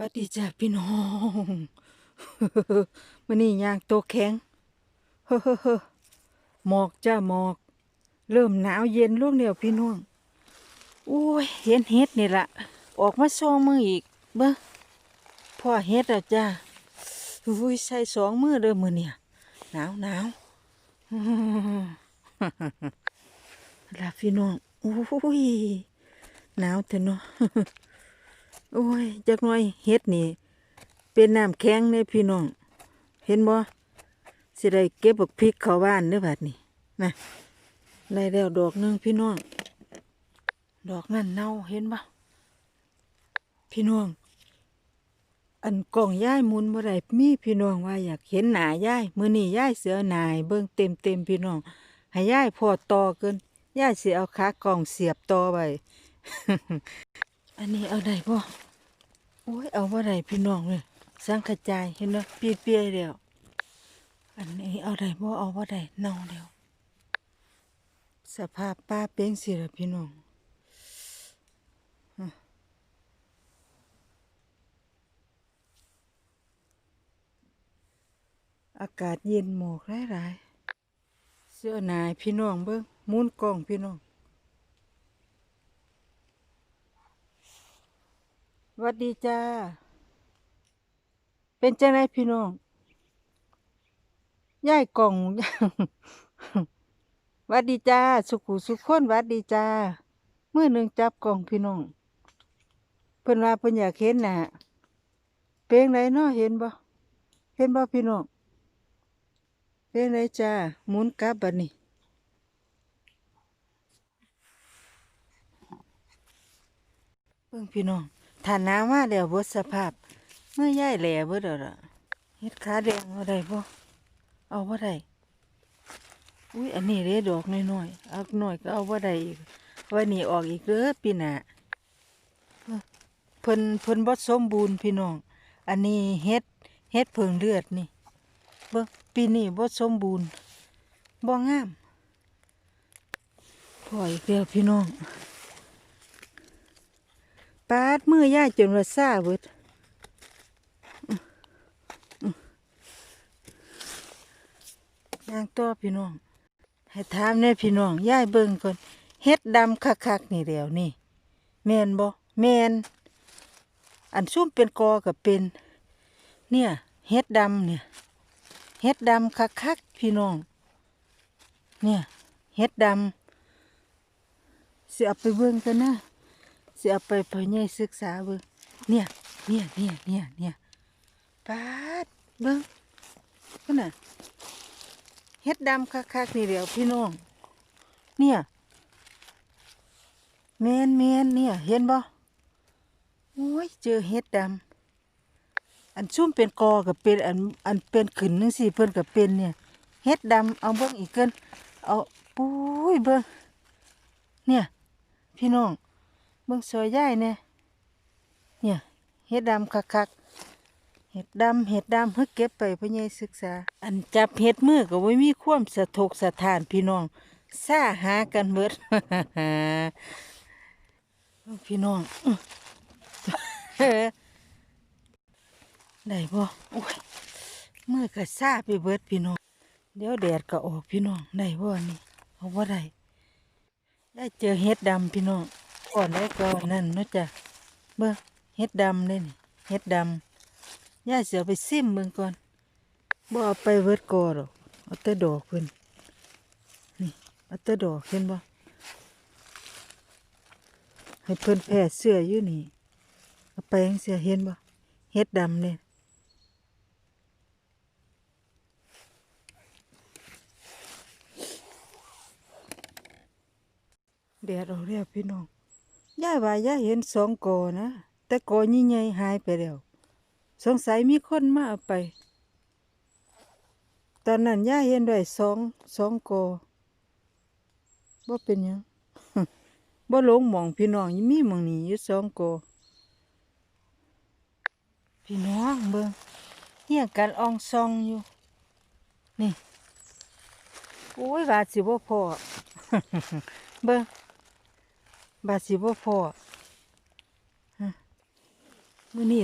วัดดีจ้าพี่น้องมื้อนี้ย่างโตะแข็งเฮ้อเฮ้อหมอกจ้าหมอก เริ่มหนาวเย็นลงแล้วพี่น้องโอ้ยเห็นเฮ็ดนี่ล่ะออกมาซองมืออีก เบ้อพ่อเฮ็ดแล้วจ้าอุ้ยใส่สองมือเด้อมือเนี่ยหนาวหนาวล่ะพี่น้องโอ้ยหนาวเถอะเนาะ โอ้ยจักน่อยเฮ็ดนี่ เป็นน้ำแข็งเนี่ยพี่น้อง เห็นบ่สิได้เก็บบักพริกเข้าบ้านเด้อบัดนี้นะได้แล้วดอกหนึงพี่น้อง ดอกนั่นเน่าเห็นบ่พี่น้อง อันกล่องย่ายมุนบ่ได้มีพี่น้องว่าอยากเห็นหน้าย่ายมื้อนี้ย่ายเสือหนายเบิ่งเต็มเต็มๆพี่น้องให้ย่ายพอต่อเกินย่ายสิเอาขากล่องเสียบต่อไว้ อันนี้เอาได้บ่โอ้ยเอาบ่ได้พี่น้องเลยสังกระจายเห็นเนาะเปียๆแล้วอันนี้เอาได้บ่เอาบ่ได้เน่าแล้วสภาพป้าเป็นสิละพี่น้องอากาศเย็นหมอกหลายๆเสื้อนายพี่น้องเบิ่งมุนกล้องพี่น้อง วัดดีจ้า เป็นจังไรพี่น้องย่ายกล่องวัดดีจ้า สุขุสุขคนวัดดีจ้าเมื่อหนึ่งจับกล่องพี่น้องเพิ่นว่าเพิ่นอยากเห็นน่ะเพลงไหนเนาะเห็นบ่เห็นบ่พี่น้องเพลงไหนจ้าหมุนกลับบัดนี้เบิ่งพี่น้อง ถ้าน้ำมาแล้วบดสภาพ เมื่อย่ายแหล่บดแล้วล่ะเฮ็ดขาแดงเอาได้บ่เอาบ่ได้อุ้ยอันนี้เด้ดอกน้อยๆเอาหน่อยก็เอาบ่ได้อีกวันนี้ออกอีกเด้อปีหน้าเพิ่นเพิ่นบ่สมบูรณ์พี่น้อง อันนี้เฮ็ดเฮ็ดเพิงเลือดนี่เบิ่งปีนี้บ่สมบูรณ์บ่งามพออีกแล้วพี่น้อง ปาดมือย่ายจนว่าซาเบิดอื้ออื้อย่างต่อพี่น้อง ให้ถามแน่พี่น้องย่ายเบิ่งก่อนเฮ็ดดำคักๆนี่เดียวนี่ แมนบ่แมนอันซุ่มเป็นกอกับเป็น เนี่ยเฮ็ดดำเนี่ยเฮ็ดดำคักๆพี่น้อง เนี่ยเฮ็ดดำเสิเอาไปเบิ่งกันนะ เอาไปพ่อใหญ่ศึกษาเบิ่งเนี่ยเนี่ยเนี่ยเนี่ยเนี่ยปาดเบิ่งพุ่นน่ะเฮ็ดดำคักๆนี่เดี๋ยวพี่น้อง เนี่ยแมนแมนเนี่ย เห็นบ่โอ้ยเจอเฮ็ดดำอันซุ่มเป็นกอกับเป็นอันอันเป็นขึ้นนึงสิเพิ่นกับเป็นเนี่ยเฮ็ดดำเอาเบิ่งอีกเกินเอาปุ้ยเบิ่งเนี่ย พี่น้อง เบิ่งซอยย่ายเนี่ยเนี่ยเห็ดดำคักๆเห็ดดำเห็ดดำเพิ่งเก็บไปเพื่อใหญ่ศึกษา อันจับเห็ดมือก็บ่มีความสะทกสะทานพี่น้องซ่าหากันเบิดพี่น้องได้บ่โอ้ยมือก็ซาไปเบิดพี่น้อง เดี๋ยวแดดก็ออกพี่น้องได้บ่อันนี่เอาบ่ได้ได้เจอเห็ดดำพี่น้อง ก่อนได้ก่อนนั่นนาะจ้ะเบิ่งเห็ดดำเลยนี่เห็ดดำย่าเสียไปซิมเบิ่งก่อนบ่เอาไปเวิร์ดกอหรอกเอาแต่ดอกเพิ่นนี่เอาแต่ดอกเห็นบ่ให้เพิ่นแผ่เสื้ออยู่นี่เอาไปจั่งเสียเห็นบ่เห็ดดำเนี่ยแดดออกแล้วพี่น้อง ย่ายว่าย่ายเห็นสองกอนะ แต่กอใหญ่ๆหายไปแล้ว สงสัยมีคนมาเอาไป ตอนนั้นย่ายเห็นด้วยสองสองกอบ่เป็นยังบ่หลงมองพี่น้องยังมีมองนี้อยู่สองกอพี่น้องเบิ่งเฮียกันอองซองอยู่นี่โอ้ยว่าสิบ่พอเบิ่ง บาสิบ่พอฮะมื้อนี้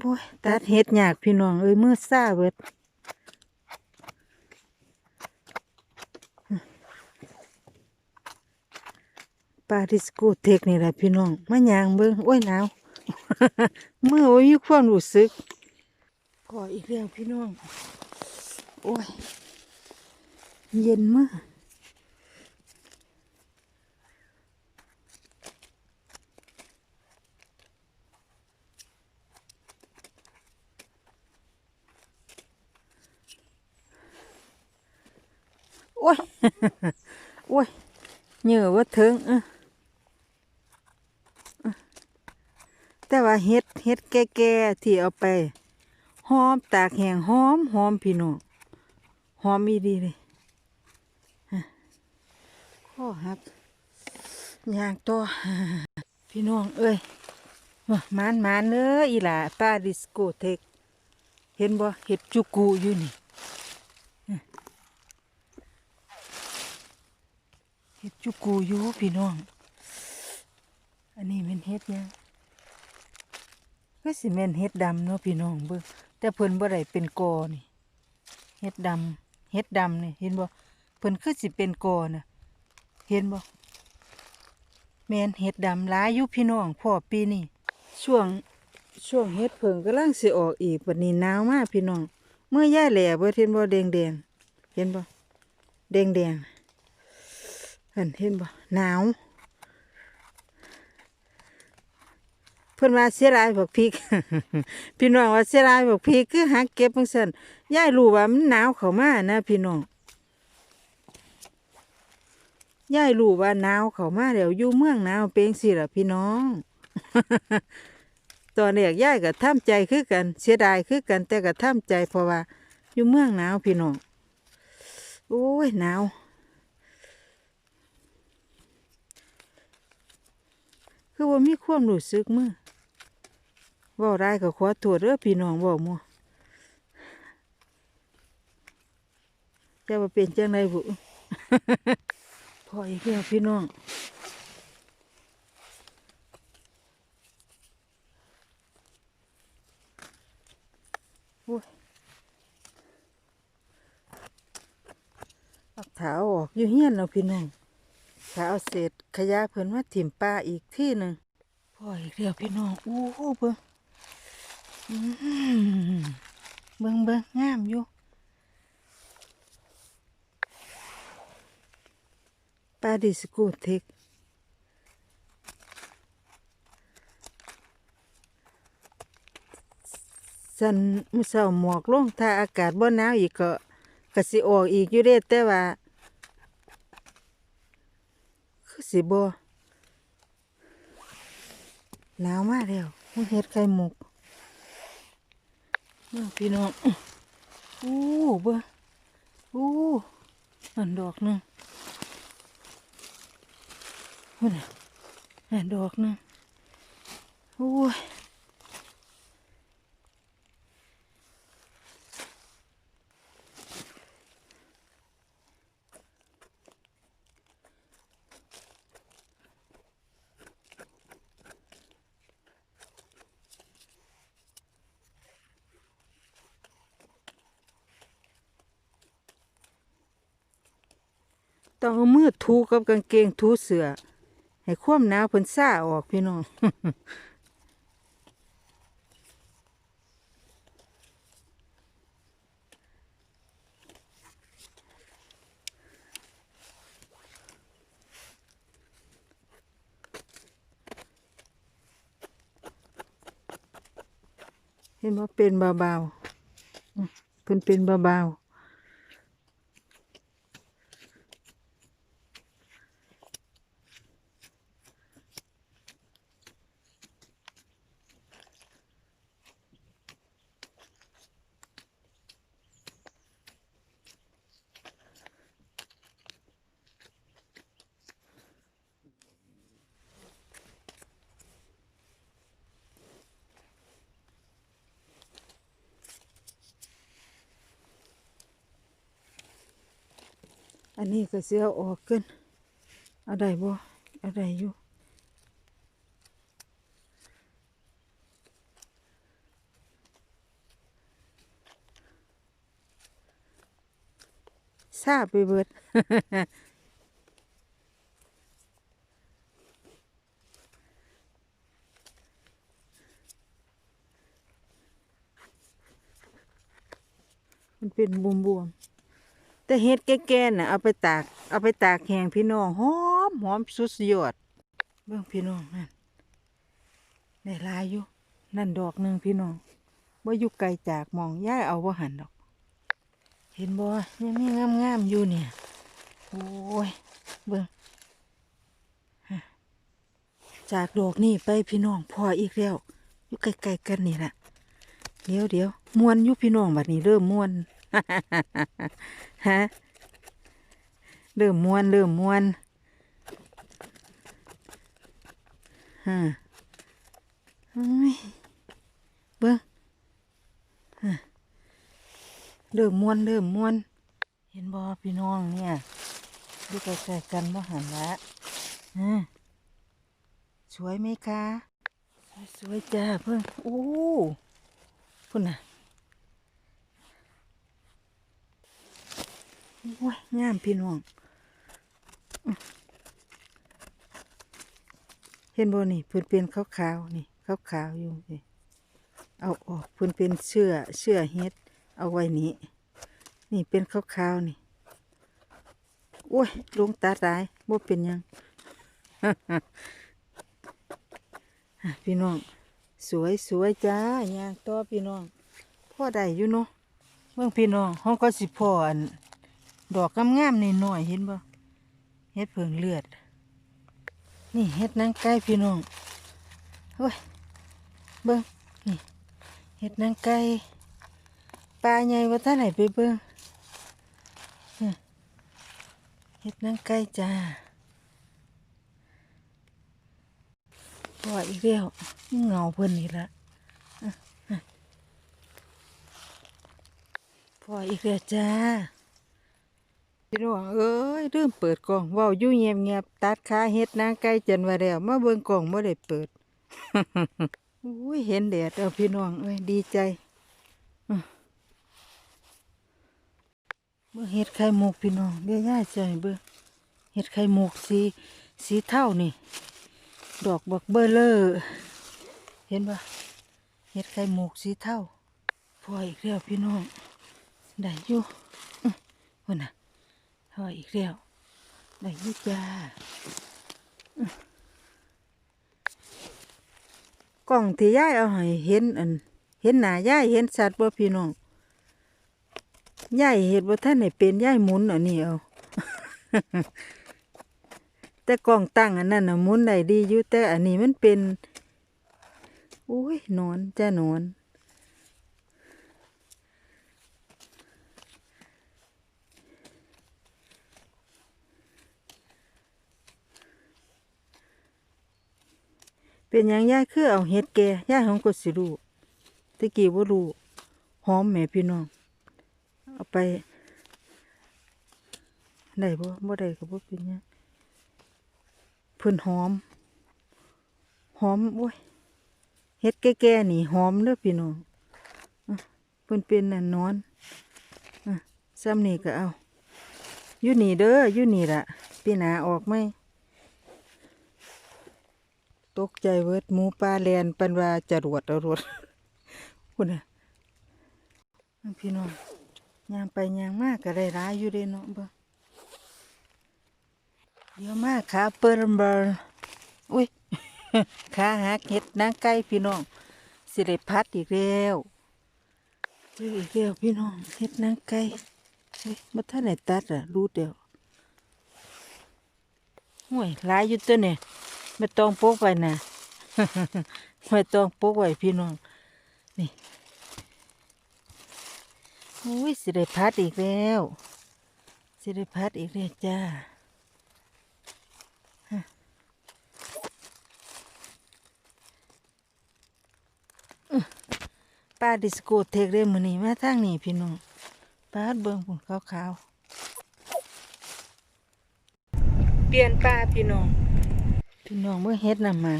โอ้ยตัดเฮ็ดยากพี่น้อง เอ้ยมือซ่าเบิดปลาดิสโกเทคนี่แหละพี่น้องมายางเบิ่งโอ้ยหนาวมือโอ้ยมีความรู้สึกก่ออีกแล้วพี่น้อง โอ้ย เย็นมาก โอ้ยเหนื่อยว่าถึงแต่ว่าเฮ็ดเฮ็ดแก่ๆที่เอาไปหอมตากแห้งหอมหอมพี่น้องหอมอีดีเลยข้อหักย่างต่อพี่น้องเอ้ยว่ามานมานเน้ออีหล่าป้าดิสโกเทคเห็นบ่เห็ดจุกูอยู่นี่ ฮ็ดจุกูอยู่พี่น้อง อันนี้เป็นเฮ็ดหยังก็สิแม่นเฮ็ดดำเนาะพี่น้องเบิ่งแต่เพิ่นบ่ได้เป็นกอนี่เฮ็ดดำเฮ็ดดำนี่เห็นบ่เพิ่นคือสิเป็นกอน่ะเห็นบ่แมนเฮ็ดดำหลายอยู่พี่น้องพ่อปีนี้ช่วงช่วงเฮ็ดเพิ่งกำลังสิออกอีกบัดนี้หนาวมากพี่น้องเมื่อย่าแหล่เบิดเห็นบ่แดงๆเห็นบ่แดงๆ เห็นเห็นบ่หนาว เพิ่อนว่าเสียดายบักพริกพี่น้องว่าเสียดายบักพริกคือหักเก็บจังซั่นยายรู้ว่ามันหนาวเข้ามานะ พี่น้องยายรู้ว่าหนาวเข้ามาแล้วอยู่เมืองหนาวเป็นสิล่ะพี่น้องตอนแรกยายก็ท่ำใจคือกัน เสียดายคือกันแต่ก็ท่ำใจเพราะว่า อยู่เมืองหนาวพี่น้องโอ้ยหนาว คือว่ามีความรู้สึกมือเว่ได้ก็ขอโทษเด้อพี่น้องบอกมัวจะมาเป็นจังไดบุพออีกแล้วพี่น้องโอ้ยเอาเท้าออกอยู่เฮียนแล้วพี่น้อง ถ้าเอาเศษขยะเพิ่นมาถิ่มปลาอีกที่หนึ่งพ่ออีกแล้วพี่น้องโอ้โหเบิ่งเบิ่งเบิ่งงามอยู่ปลาดิสกูเทคสันมือเสาหมอกลงถ้าอากาศบ่หนาวอีกก็ก็สิออกอีกอยู่เด้แต่ว่า คือ สิบหนาวมากแล้วมึงเฮ็ดไข่หมกเมื่อพี่น้องอู้เบิ่งอู้นั่นดอกนึงนั่นดอกนึงอู้ย ต้องเอามือถูกับกางเกงถูเสือให้ความหนาวเพิ่นซ่าออกพี่น้องเห็นว่าเป็นเบาๆเพิ่นเป็นเบาๆ นนี้ก็เสียออกกันอะไรบ่อะไรอยู่ทราบไปเบิดมันเป็นบวมๆ แต่เฮ็ดแก่ๆน่ะเอาไปตากเอาไปตากแห้งพี่น้องหอมหอมสุดยอดเบิ่งพี่น้องนั่นได้ลายอยู่นั่นดอกหนึ่งพี่น้องว่าอยู่ไกลจากมองย่ายเอาว่าหันดอก เห็นบ่ยังมีงามๆอยู่เนี่ยโอ้ยเบิ่งจากดอกนี่ไปพี่น้องพออีกแล้วอยู่ใกลๆกันนี่แหละเดี๋ยวเดี๋ยวมวนอยู่พี่น้องแบัดนี้เริ่มมวน ฮะเริ่มมวนเริ่มมวนฮะเบิ้งเริ่มมวนเริ่มมวน เห็นบ่พี่น้องเนี่ยดูใกล้ๆกันบ่หันละฮะสวยไหมคะ สวยๆจ้าเพิ่งโอ้พุ่นน่ะ โอ้ยงามพี่น้อง เห็นบ่นี่เพิ่นเป็นขาวๆนี่ขาวๆอยู่นี่เอาออกเพิ่นเป็นเชื่อเชื่อเฮ็ด เอาไว้นี้นี่เป็นขาวๆนี่โอ้ยลงตาตายบ่เป็นยัง พี่น้อง สวยสวยจ้าย่างต่อพี่น้องพ่อได้อยู่เนาะเบิ่งพี่น้องห้องก็สิพ่ออัน ดอกงามๆนี่น้อยเห็นบ่เฮ็ดเพิงเลือด นี่เฮ็ดนางไก่พี่น้องโอ้ยเบิ่งนี่เฮ็ดนางไก่ปลาใหญ่ว่าท่าไหนไปเบิ่งเฮ็ดนางไก่จ้าพออีกแล้วเงาเพิ่นนี่ละอ่อะพออีกแล้วจ้า พี่น้องเอ้ยลืมเปิดกล่องว้าอยู่เงียบๆตัดขาเฮ็ดนางไก่จนว่าแล้วมาเบิ่งกล่องบ่ได้เปิดอุ้ยเห็นแดดเอาพี่น้องเอ้ยดีใจเบิ่งเฮ็ดไข่มุกพี่น้องเดี๋ยวย่าจะให้เบิ่งเฮ็ดไข่มุกสีสีเท่านี่ ดอกบักเบอร์เลอร์เห็นปะเห็ดไข่หมกสีเท่าพออีกแล้วพี่น้องได้อยู่อื้อวันน่ะ พออีกแล้วได้อยู่จ้ากล่องที่ย่ายเอาให้เห็นอัน เห็นหน้าย่ายเห็นสัตว์บ่พี่น้องย่ายเห็ดบ่ท่านไหนเป็นย่ายหมุนอันนี้เอาแต่กล้องตั้งอันนั้นน่ะหมุนได้ดีอยู่แต่อันนี้มันเป็น โอ้ยนอนจ้านอน เป็นหยังย่ายคือเอาเห็ดแก่ย่ายของกดสิรู้ตะกี้ว่ารู้หอมแหม่พี่น้อง เอาไปได้บ่บ่ได้ก็บ่เป็นหยังเพิ่นหอม หอมโอ้ยเฮ็ดแก่ๆนี่หอมเด้อพี่น้องเพิ่นเป็นน่ะนอนอะซ้ำนี่ก็เอาอยู่นี่เด้ออยู่นี่ล่ะปีหนาออกไหม ตกใจเวิดหมูป่าแลนปันว่าจรวดเอารวดคุณน่ะอะพี่น้องยางไปยางมากก็ได้ร้ายอยู่เด้เนาะเบ่เดี๋ยวมากขาเปิรเบอร์อุ้ยขาหักเห็ดนางไก่พี่น้องสิได้พัดอีกแล้วเจออีกแล้วพี่น้องเห็ดนางไก่เฮ้ยมาท่านไหนตัดอะรู้เดียวห่วยหลายอยู่ตัวเนี่ย ไม่ต้องปกไว้นะไม่ต้องปกไว้พี่น้อง นี่อุ้ยสิได้พัดอีกแล้วสิได้พัดอีกแล้วจ้าป้าดิสโกเทกเรมือนี้มาทางนี้พี่น้องป้าเบิ่งปุ่นขาวๆเปลี่ยนป้าพี่น้อง พี่น้องเมื่อเฮ็ดนำมา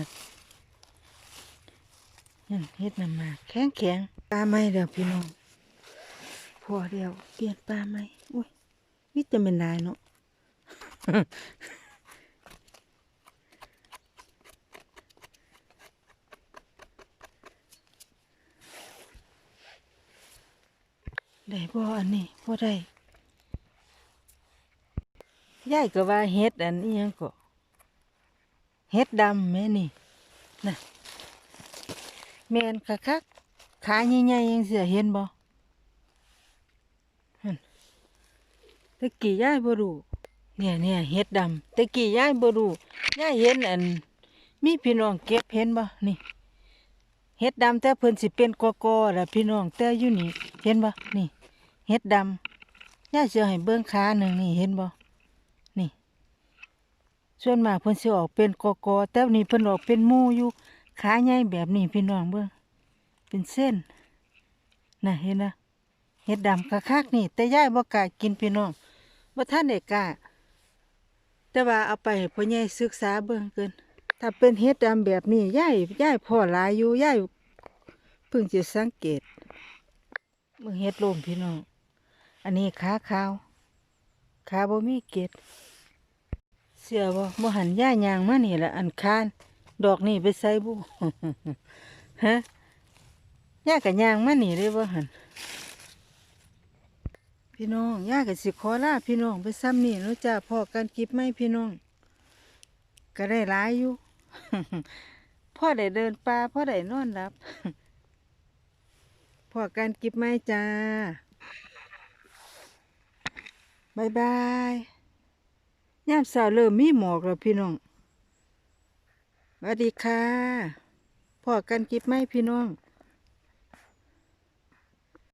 นั่นเฮ็ดนำมาแข็งแข็งปลาไม้เดียวพี่น้องพอเดียวเปลี่ยนปลาไม้อุ้ยมิจะเป็นนายเนาะได้บ่อันนี้บ่ได้ยายก็ว่าเฮ็ดอันนี้ยังก็ เฮ็ดดำแม่นี่นะแม่นคักๆขาใหญ่ๆยังเสียเห็นบ่ตะกี้ยายบ่รู้เนี่ยเนี่ยเฮ็ดดำตะกี้ยายบ่รู้ยายเห็นอัน มีพี่น้องเก็บเห็นบ่นี่เฮ็ดดำแต่เพิ่นสิเป็นกอกอละพี่น้องแต่อยู่นี่ เห็นบ่นี่เฮ็ดดำย่าสิเอาให้เบิ่งขาหนึ่งนี่เห็นบ่ ส่วนมากเพิ่นสิออกเป็นกอกอแต่นี้เพิ่นออกเป็นหมู่อยู่ขาใหญ่แบบนี้พี่น้องเบิ่งเป็นเส้นน่ะเห็นนะเฮ็ดดำคักๆนี่ แต่ย่ายบ่กล้ากินพี่น้องบ่ทันได้กล้าแต่ว่าเอาไปให้พ่อใหญ่ศึกษาเบิ่งเกินถ้าเป็นเฮ็ดดำแบบนี้ย่ายยายพ่อหลายอยู่ย่ายเพิ่งจะสังเกตมึงเฮ็ดลมพี่น้องอันนี้ขาขาวขาบ่มีเกล็ด เสียบ่บ่หันย่ายางมานี่ละอันคาน ดอกนี่ไปใส่บุฮะย่ากับยางมานี่เลยบ่หันพี่น้องย่ากับสิขอลาพี่น้องไปซ้ำนี่เนาะจ้าพ่อกันกิบไหมพี่น้อง ก็ได้หลายอยู่พ่อได้เดินป่าพ่อได้นอนหลับพ่อกันกิบไหมจ้าบายบาย ยามเช้าเริ่มมีหมอกแล้วพี่น้องสวัสดีค่ะพอกันกิบไหมพี่น้อง